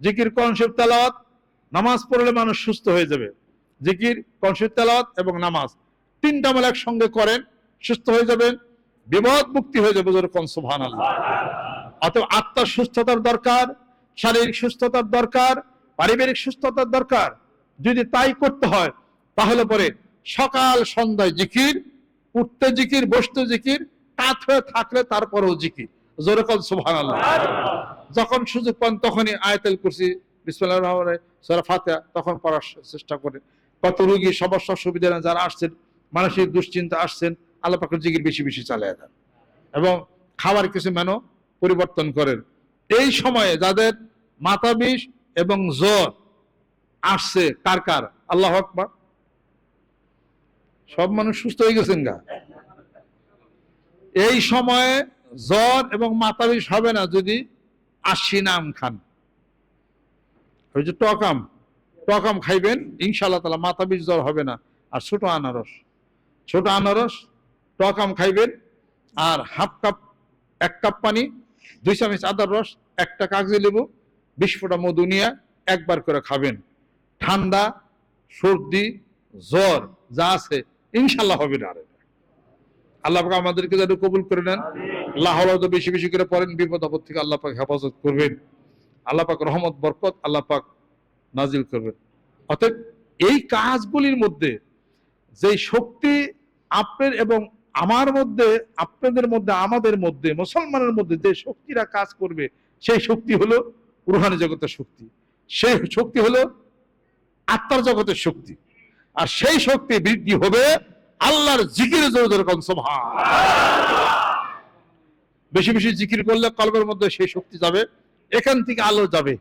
জিকির কনসেপ্ট তেলাওয়াত, নামাজ পড়লে মানুষ সুস্থ হয়ে যাবে। জিকির কনসেপ্ট তেলাওয়াত এবং নামাজ তিনটা মেলা একসঙ্গে করেন, সুস্থ হয়ে যাবেন, বিপদ মুক্তি হয়ে যাবে যেরকম সুবহান আল্লাহ আত্মার সুস্থতার দরকার, শারীরিক সুস্থতার দরকার, পারিবারিক সুস্থতার দরকার। যদি তাই করতে হয়, তাহলে পরে সকাল, সন্ধ্যায় জিকির, উঠতে জিকির, বসতে জিকির কাত হয়ে থাকলে তারপরেও জিকির। সুবহান আল্লাহ যখন সুযোগ পান, তখনই আয়াতুল কুরসি বিসমিল্লাহ রহমানে সূরা ফাতিহা, তখন পড়ার চেষ্টা করে। কত রোগী সমস্যা সুবিধা যারা আসছেন, মানসিক দুশ্চিন্তা আসছেন, আল্লাহ পাকের জিকির বেশি বেশি চালিয়ে দেন। এবং খাবার কিছু মেনু পরিবর্তন করেন। এই সময়ে যাদের মাথা বিষ এবং জ্বর আসছে, কার কার? আল্লাহ আকবার। সব মানুষ সুস্থ হয়ে গেছেন গা। এই সময়ে জ্বর এবং মাথা বিষ হবে না যদি আশি নাম খান। ওই যে টকাম টকাম খাইবেন ইনশাল্লাহ তালা মাথা বিষ জ্বর হবে না। আর ছোট আনারস ছোট আনারস টকাম খাইবেন, আর হাফ কাপ, এক কাপ পানি, দুই চামচ আদার রস, একটা কাগজি লেবু, বিশ ফোঁটা মধু নিয়ে একবার করে খাবেন। ঠান্ডা, সর্দি, জ্বর যা আছে ইনশাল্লাহ হবে না আল্লাহ আমাদেরকে যেন কবুল করে নেন। আল্লাহ তো বেশি বেশি করে পড়েন, বিপদ আপদ থেকে আল্লাহ পাক হেফাজত করবেন। আল্লাহ পাক রহমত, বরকত আল্লাহ পাক নাজিল করবেন। অতএব এই কাজগুলির মধ্যে যে শক্তি আপনার এবং আমার মধ্যে, আপনাদের মধ্যে, আমাদের মধ্যে, মুসলমানের মধ্যে যে শক্তিরা কাজ করবে, সেই শক্তি হলো রুহানি জগতের শক্তি। সেই শক্তি হলো আত্মার জগতের শক্তি। আর সেই শক্তি বৃদ্ধি হবে আল্লাহর জিকির জোর যেরকম সুবহান বেশি বেশি জিকির করলে কলবের মধ্যে সেই শক্তি যাবে। এখান থেকে আলো যাবে।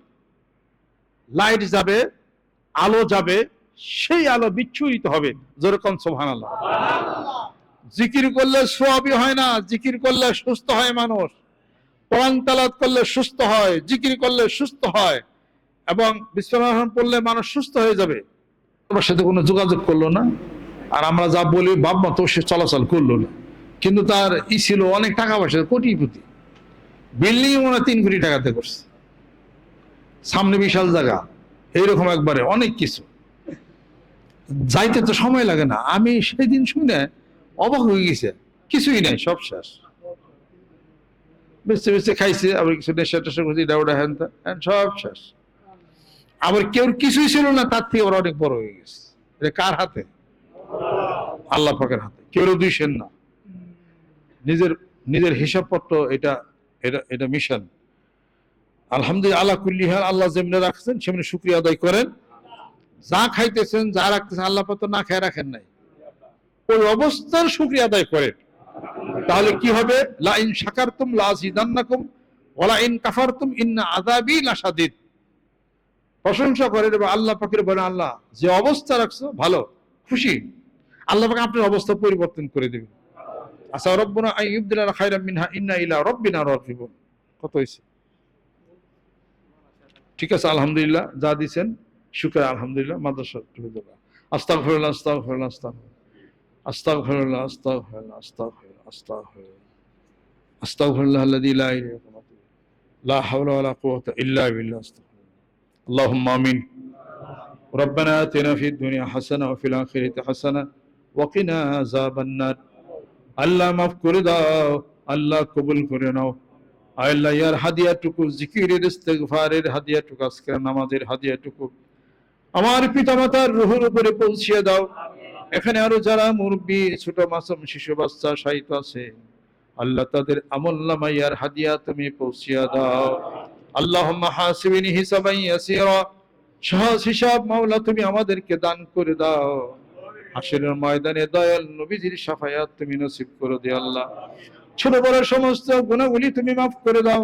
লাইট যাবে, আলো যাবে, সেই আলো বিচ্ছুরিত হবে। যেরকম সোহান আল্লাহ জিকির করলে সোয়াবি হয় না, জিকির করলে সুস্থ হয় মানুষ। কোরআন তালাত করলে সুস্থ হয়, জিকির করলে সুস্থ হয়। এবং বিশ্বনাথ পড়লে মানুষ সুস্থ হয়ে যাবে। তোমার সাথে কোনো যোগাযোগ করল না? আর আমরা যা বলি বাপ মা তো সে চলাচল করল না। কিন্তু তার ই ছিল অনেক টাকা পয়সা, কোটিপতি। বিল্ডিং হয় তিন কোটি টাকাতে করছে। সামনে বিশাল জায়গা, এইরকম একবারে অনেক কিছু। যাইতে তো সময় লাগে না। আমি সেই দিন শুনে অবাক হয়ে গেছে। কিছুই নাই, সব শেষ। বেঁচে বেঁচে খাইছে, আবার কিছু নেশা টেশা করছি ডাউডা হ্যান হ্যান, সব শেষ। আবার কেউ কিছুই ছিল না, তার থেকে আবার অনেক বড় হয়ে গেছে। এটা কার হাতে? আল্লাহ পাকের হাতে। কেউ দুই সেন না। নিজের নিজের হিসাবপত্র এটা এটা এটা মিশন। আলহামদুলিল্লাহ, আল্লাহ কুল্লিহার আল্লাহ যেমনি রাখছেন, সেমনি শুক্রিয়া আদায় করেন। যা খাইতেছেন, যা রাখতেছেন, আল্লাহ পাত না খেয়ে রাখেন নাই। ওই অবস্থার শুক্রিয়া আদায় করেন। তাহলে কি হবে? লা ইন শাকারতুম লা ইন কাফারতুম, ইন্না আযাবি লাশাদীদ। প্রশংসা করেন এবং আল্লাহ পাকের বলেন আল্লাহ, যে অবস্থা রাখছো, ভালো, খুশি। আল্লাহ পাক আপনার অবস্থা পরিবর্তন করে দেবেন। আসা রব্বনা আইয়ুবদিল্লাহ খায়রাম মিনহা ইন্না ইলা রাব্বিনা রাগিবুন কত হইছে ঠিক আছে আলহামদুলিল্লাহ যা দিছেন শুক্র আলহামদুলিল্লাহ মাদ্রাসা টুকু দেবা আস্তাগফিরুল্লাহ আস্তাগফিরুল্লাহ আস্তাগফিরুল্লাহ আস্তাগফিরুল্লাহ আস্তাগফিরুল্লাহ আস্তাগফিরুল্লাহ আস্তাগফিরুল্লাহ الذي لا اله الا هو لا حول ولا قوة الا بالله استغفر اللهم امين ربنا اتنا في الدنيا حسنة وفي الآخرة حسنة وقنا عذاب النار আল্লাহ মাফ করে দাও, আল্লাহ কবুল করে নাও। আল্লাহ ইয়ার হাদিয়াটুকু, জিকিরের, ইস্তেগফারের হাদিয়াটুকু, আজকের নামাজের হাদিয়াটুকু আমার পিতামাতার রুহুর উপরে পৌঁছিয়ে দাও। এখানে আরও যারা মুরব্বী, ছোট মাসুম, শিশু, বাচ্চা সাহিত্য আছে, আল্লাহ তাদের আমল নামাইয়ার হাদিয়া তুমি পৌঁছিয়ে দাও। আল্লাহ হাসিবিনি হিসাবাই সহজ হিসাব, মাওলা তুমি আমাদেরকে দান করে দাও। হাসিরের ময়দানে দয়াল নবীজির সাফায়াত তুমি নসিব করে দিও আল্লাহ। ছোট বড় সমস্ত গুণাগুলি তুমি মাফ করে দাও।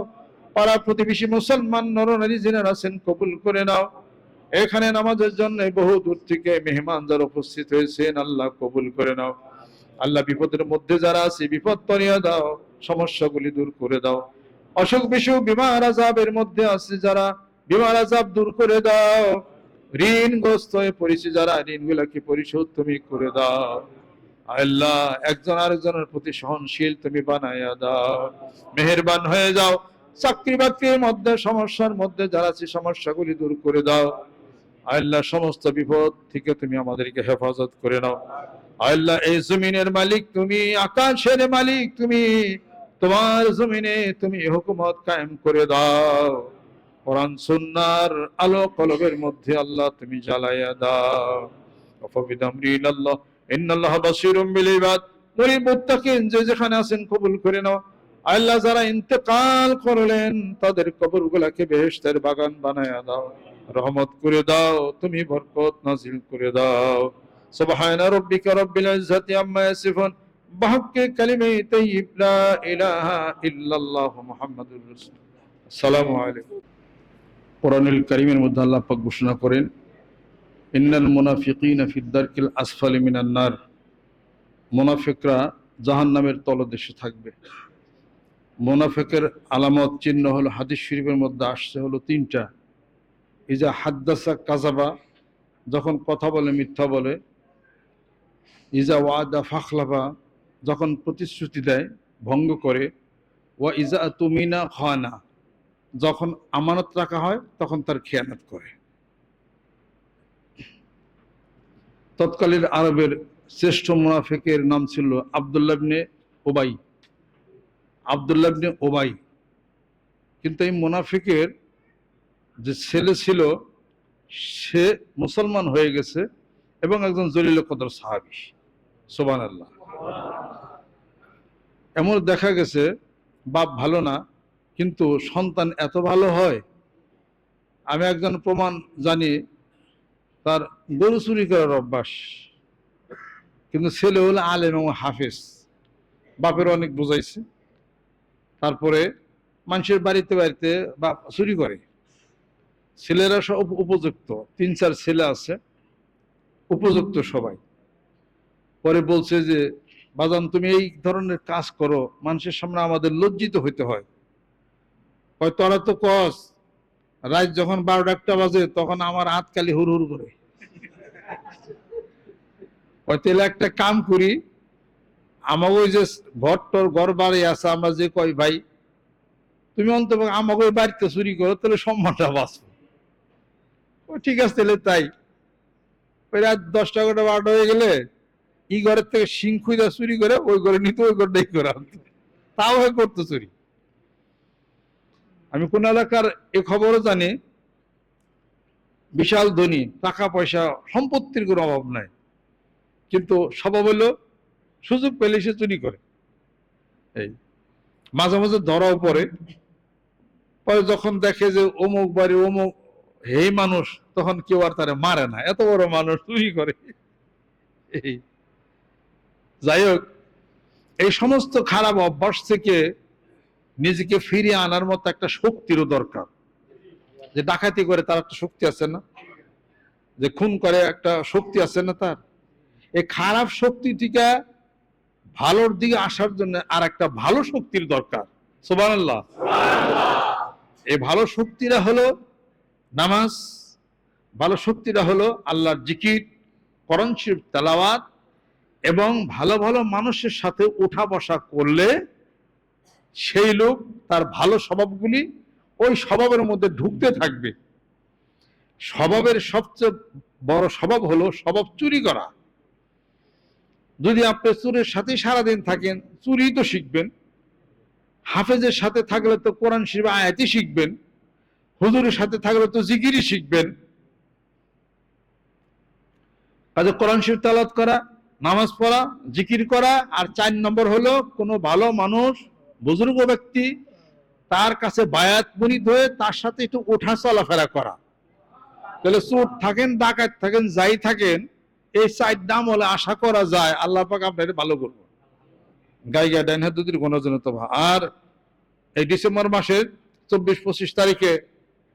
পাড়া প্রতিবেশী মুসলমান নরনারী যিনারা আছেন, কবুল করে নাও। এখানে নামাজের জন্য বহু দূর থেকে মেহমান যারা উপস্থিত হয়েছেন, আল্লাহ কবুল করে নাও। আল্লাহ বিপদের মধ্যে যারা আছে, বিপদ তরিয়া দাও, সমস্যাগুলি দূর করে দাও। অসুখ বিসুখ বিমার আজাবের মধ্যে আছে যারা, বিমার আজাব দূর করে দাও। ঋণগ্রস্ত হয়ে পড়েছে যারা, ঋণগুলাকে পরিশোধ তুমি করে দাও। আল্লাহ, একজন আরেকজনের প্রতি সহনশীল তুমি বানাইয়া দাও। মেহেরবান হয়ে যাও। চাকরি বাকরির মধ্যে, সমস্যার মধ্যে যারা আছে, সমস্যাগুলি দূর করে দাও। আল্লাহ, সমস্ত বিপদ থেকে তুমি আমাদেরকে হেফাজত করে নাও। আল্লাহ, এই জমিনের মালিক তুমি, আকাশের মালিক তুমি। তোমার জমিনে তুমি হুকুমত কায়েম করে দাও। কোরআন সুন্নার আলো কলবের মধ্যে আল্লাহ তুমি জ্বালাইয়া দাও। অফবিদামরি আল্লাহ ইন্নাল্লাহ বাসিরুম বিল ইবাদ মুত্তাকিন, যে যেখানে আছেন কবুল করে নাও। আল্লাহ যারা ইন্তেকাল করলেন, তাদের কবরগুলাকে বেহেশতের বাগান বানায়া দাও। রহমত করে দাও, তুমি বরকত নাজিল করে দাও। সুবহান রাব্বিকা রাব্বিল ইজ্জাতি আম্মা ইয়াসিফুন। বাহকে কালিমে তাইয়্যিব লা ইলাহা ইল্লাল্লাহ মুহাম্মাদুর রাসূল আসসালামু আলাইকুম। কোরআনুল কারীমের মধ্যে আল্লাহ পাক ঘোষণা করেন, ইন্নাল মুনাফিকিনা ফিদ দারকিল আসফালি মিনান নার। মুনাফিকরা জাহান্নামের তলদেশে থাকবে। মোনাফেকের আলামত চিহ্ন হলো হাদিস শরীফের মধ্যে আসছে হলো তিনটা। ইজা হাদ্দাসা কাজাবা যখন কথা বলে, মিথ্যা বলে। ইজা ওয়াদা ফাখলাবা যখন প্রতিশ্রুতি দেয়, ভঙ্গ করে। ওয়া ইজা তুমিনা খানা যখন আমানত রাখা হয়, তখন তার খেয়ানত করে। তৎকালীন আরবের শ্রেষ্ঠ মুনাফেকের নাম ছিল আবদুল্লাবনে ওবাই আবদুল্লাবনে ওবাই কিন্তু এই মুনাফিকের যে ছেলে ছিল, সে মুসলমান হয়ে গেছে এবং একজন জলিল কদর সাহাবি। সোবান আল্লাহ এমন দেখা গেছে, বাপ ভালো না কিন্তু সন্তান এত ভালো হয়, আমি একজন প্রমাণ জানি, তার গরু চুরি করার অভ্যাস। কিন্তু ছেলে হলো আলেম এবং হাফেজ, বাপের অনেক বুঝাইছে। তারপরে মানুষের বাড়িতে বাড়িতে বাপ চুরি করে। ছেলেরা সব উপযুক্ত, তিন চার ছেলে আছে, উপযুক্ত সবাই। পরে বলছে যে, বাজান, তুমি এই ধরনের কাজ করো, মানুষের সামনে আমাদের লজ্জিত হইতে হয়। হয় তোরা তো কস, রাত যখন বারোটা একটা বাজে, তখন আমার হাত কালি হুর হুর করে তাহলে একটা কাম করি আমাকে ওই যে ঘর টর ঘর বাড়ি আছে, আমরা যে কই ভাই, তুমি অন্তত আমাকে ওই বাড়িতে চুরি করো, তাহলে সম্মানটা বাঁচবে। ও ঠিক আছে, তাহলে তাই। ওই রাত দশটা, এগারোটা, বারোটা হয়ে গেলে, ই ঘরের থেকে সিং খুঁজা চুরি করে, ওই ঘরে নিতে, ওই ঘরটাই করে তাও হয় করতো চুরি। আমি কোন এলাকার এ খবরও জানি, বিশাল ধনী, টাকা পয়সা, সম্পত্তির কোনো অভাব নাই। কিন্তু স্বভাব হলো সুযোগ পেলে সে চুরি করে। এই, মাঝে মাঝে ধরাও পড়ে। পরে যখন দেখে যে অমুক বাড়ি, অমুক হে মানুষ, তখন কেউ আর তারে মারে না। এত বড় মানুষ, চুরি করে। এই, যাই হোক, এই সমস্ত খারাপ অভ্যাস থেকে নিজেকে ফিরিয়ে আনার মতো একটা শক্তিরও দরকার। যে ডাকাতি করে তার একটা শক্তি আছে না? যে খুন করে একটা শক্তি আছে না তার? এই খারাপ শক্তিটিকে ভালোর দিকে আসার জন্য আর একটা ভালো শক্তির দরকার। সোবান এই ভালো শক্তিরা হলো নামাজ ভালো শক্তিরা হলো আল্লাহর জিকির করণ শিব তেলাওয়াত এবং ভালো ভালো মানুষের সাথে উঠা বসা করলে সেই লোক তার ভালো স্বভাবগুলি ওই স্বভাবের মধ্যে ঢুকতে থাকবে। স্বভাবের সবচেয়ে বড় স্বভাব হলো স্বভাব চুরি করা। যদি আপনি চুরের সাথে সারাদিন থাকেন চুরি তো শিখবেন। হাফেজের সাথে থাকলে তো কোরআন শিবা আয়াতি শিখবেন। হুজুরের সাথে থাকলে তো জিকিরি শিখবেন। কাজে কোরআন শিব তালাত করা, নামাজ পড়া, জিকির করা, আর চার নম্বর হলো কোনো ভালো মানুষ বুজুর্গ ব্যক্তি তার কাছে বায়াত বনিত হয়ে তার সাথে একটু ওঠা চলাফেরা করা। তাহলে চোট থাকেন, ডাকাত থাকেন, যাই থাকেন, এই চার দাম হলে আশা করা যায় আল্লাহ পাক আপনার ভালো করব। গাইগা ডাইন হাত দুটির গণজনিত আর এই ডিসেম্বর মাসের চব্বিশ পঁচিশ তারিখে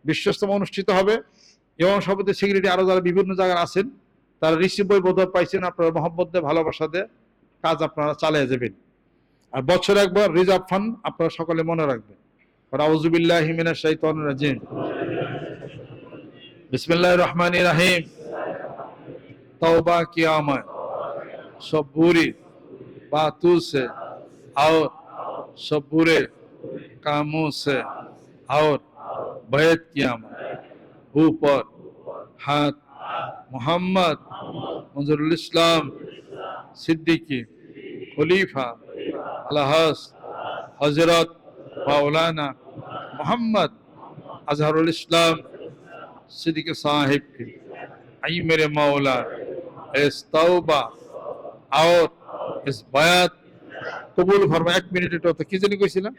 বিশ্বস্তমা অনুষ্ঠিত হবে। এবং সভাপতি সেক্রেটারি আরও যারা বিভিন্ন জায়গায় আছেন, তারা রিসিভ বই বোধ পাইছেন, আপনারা মহব্বত দিয়ে, ভালোবাসা দিয়ে কাজ আপনারা চালিয়ে যাবেন। আর বছর একবার রিজার্ভ ফান্ড আপনারা সকলে মনে রাখবেন রাউজুবিল্লাহ হিমিনা শাইতান রাজিম বিসমিল্লাহ রহমান রাহিম तौबा किया मैं सब बुरी बातों से और सब बुरे कामों से और बैत किया मैं ऊपर हाथ मोहम्मद मंजरुल इस्लाम सिद्दीकी खलीफा अलहस हजरत मौलाना मोहम्मद अजहरुल इस्लाम सिद्दीक साहिब की आई मेरे मौला इस तौबा और इस बयात কবুল ফরমা এক মিনিট এটা কি জানি কইছিলাম